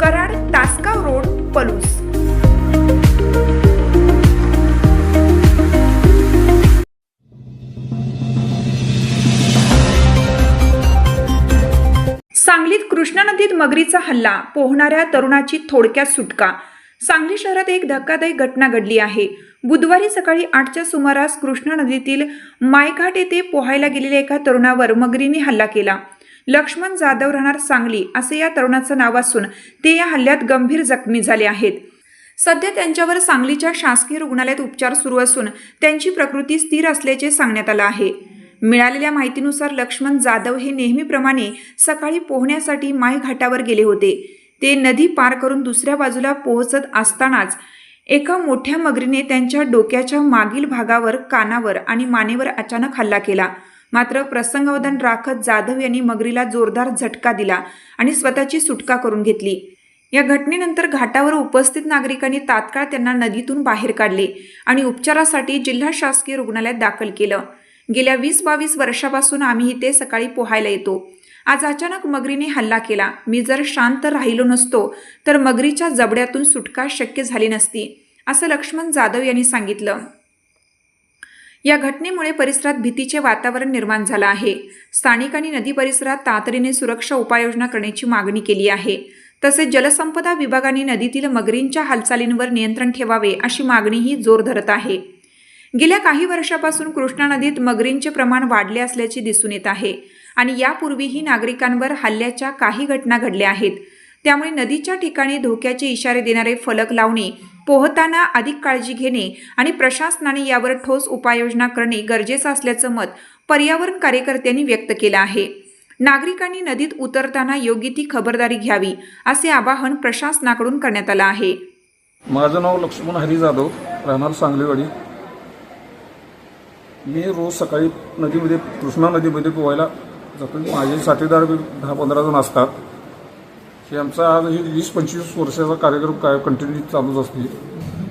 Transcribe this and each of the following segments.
Karad Tasgaon road Palus. सांगलीत कृष्णा नदीत मगरीचा हल्ला पोहणाऱ्या तरुणाची थोडक्यात सुटका. सांगली शहरात एक धक्कादायक घटना घडली आहे. बुधवारी सकाळी आठच्या सुमारास कृष्णा नदीतील मायघाट येथे पोहायला गेलेल्या एका तरुणावर मगरीने हल्ला केला. लक्ष्मण जाधव राहणार सांगली असे या तरुणाचं नाव असून ते या हल्ल्यात गंभीर जखमी झाले आहेत. सध्या त्यांच्यावर सांगलीच्या शासकीय रुग्णालयात उपचार सुरू असून त्यांची प्रकृती स्थिर असल्याचे सांगण्यात आलं आहे. मिळालेल्या माहितीनुसार लक्ष्मण जाधव हे नेहमीप्रमाणे सकाळी पोहण्यासाठी माय घाटावर गेले होते. ते नदी पार करून दुसऱ्या बाजूला पोहोचत असतानाच एका मोठ्या मगरीने त्यांच्या डोक्याच्या मागील भागावर कानावर आणि मानेवर अचानक हल्ला केला. मात्र प्रसंगावधान राखत जाधव यांनी मगरीला जोरदार झटका दिला आणि स्वतःची सुटका करून घेतली. या घटनेनंतर घाटावर उपस्थित नागरिकांनी तात्काळ त्यांना नदीतून बाहेर काढले आणि उपचारासाठी जिल्हा शासकीय रुग्णालयात दाखल केलं. गेल्या वीस बावीस वर्षापासून आम्ही इथे सकाळी पोहायला येतो. आज अचानक मगरीने हल्ला केला. मी जर शांत राहिलो नसतो तर मगरीच्या जबड्यातून सुटका शक्य झाली नसती असं लक्ष्मण जाधव यांनी सांगितलं. या घटनेमुळे परिसरात भीतीचे वातावरण निर्माण झालं आहे. स्थानिकांनी नदी परिसरात तातडीने सुरक्षा उपाययोजना करण्याची मागणी केली आहे. तसेच जलसंपदा विभागाने नदीतील मगरींच्या हालचालींवर नियंत्रण ठेवावे अशी मागणीही जोर धरत आहे. गेल्या काही वर्षापासून कृष्णा नदीत मगरींचे प्रमाण वाढले असल्याचे दिसून येत आहे आणि यापूर्वीही नागरिकांवर हल्ल्याच्या काही घटना घडल्या आहेत. त्यामुळे नदीच्या ठिकाणी धोक्याचे इशारे देणारे फलक लावणे पोहताना अधिक काळजी घेणे आणि प्रशासनाने यावर ठोस उपाययोजना करणे गरजेचं असल्याचं मत पर्यावरण कार्यकर्त्यांनी व्यक्त केलं आहे. नागरिकांनी नदीत उतरताना योग्य ती खबरदारी घ्यावी असे आवाहन प्रशासनाकडून करण्यात आलं आहे. माझं नाव लक्ष्मण हरी जाधव राहणार सांगलीवाडी. मी रोज सकाळी नदीमध्ये कृष्णा नदीमध्ये पोहायला जातो. माझे साथीदार दहा पंधरा जण असतात. हे आमचा आज हे वीस पंचवीस वर्षाचा कार्यक्रम काय कंटिन्यू चालूच असते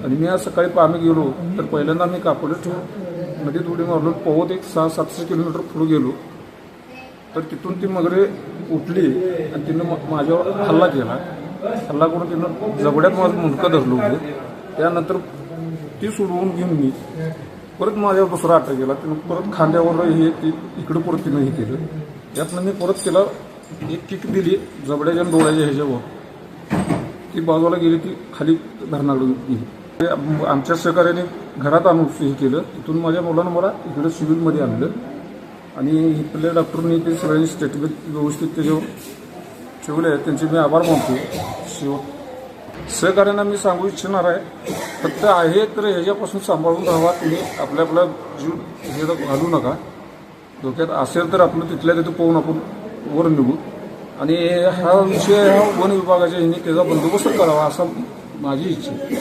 आणि मी आज सकाळी पाहणं गेलो तर पहिल्यांदा मी कापडे ठेवून नदीत उडी मारलो पोहत एक सहा सातशे किलोमीटर पुढे गेलो. तर तिथून ती मगरे उठली आणि तिनं माझ्यावर हल्ला केला. हल्ला करून तिनं जबड्यात माझं मुंडकं धरलं होतं. त्यानंतर ती सोडवून घेऊन मी परत माझ्यावर दुसरा अटॅक केला. तिनं परत खांद्यावर हे ती इकडं परत तिनं हे केलं. यातनं मी परत तिला एक किक दिली जबड्याच्या आणि डोळ्याच्या ह्याच्यावर. ती बाजूला गेली ती खाली धरणाकडून गेली. ते आमच्या सहकार्याने घरात आणून हे केलं. तिथून माझ्या मुलानं मला इकडे सिव्हिलमध्ये आणलं. आणि इथल्या डॉक्टरनी ते सगळ्यांनी स्टेटमेंट व्यवस्थित त्याच्यावर ठेवले आहेत त्यांचे मी आभार मानतो. शिव सहकार्यांना मी सांगू इच्छिणार आहे फक्त आहे तर ह्याच्यापासून सांभाळून राहावा. तुम्ही आपल्या आपला जीव हे घालू नका. डोक्यात असेल तर आपलं तिथल्या तिथं पोहून आपण वर निघू आणि हा विषय हा वन विभागाच्या ह्यांनी त्याचा बंदोबस्त करावा असा माझी इच्छा आहे.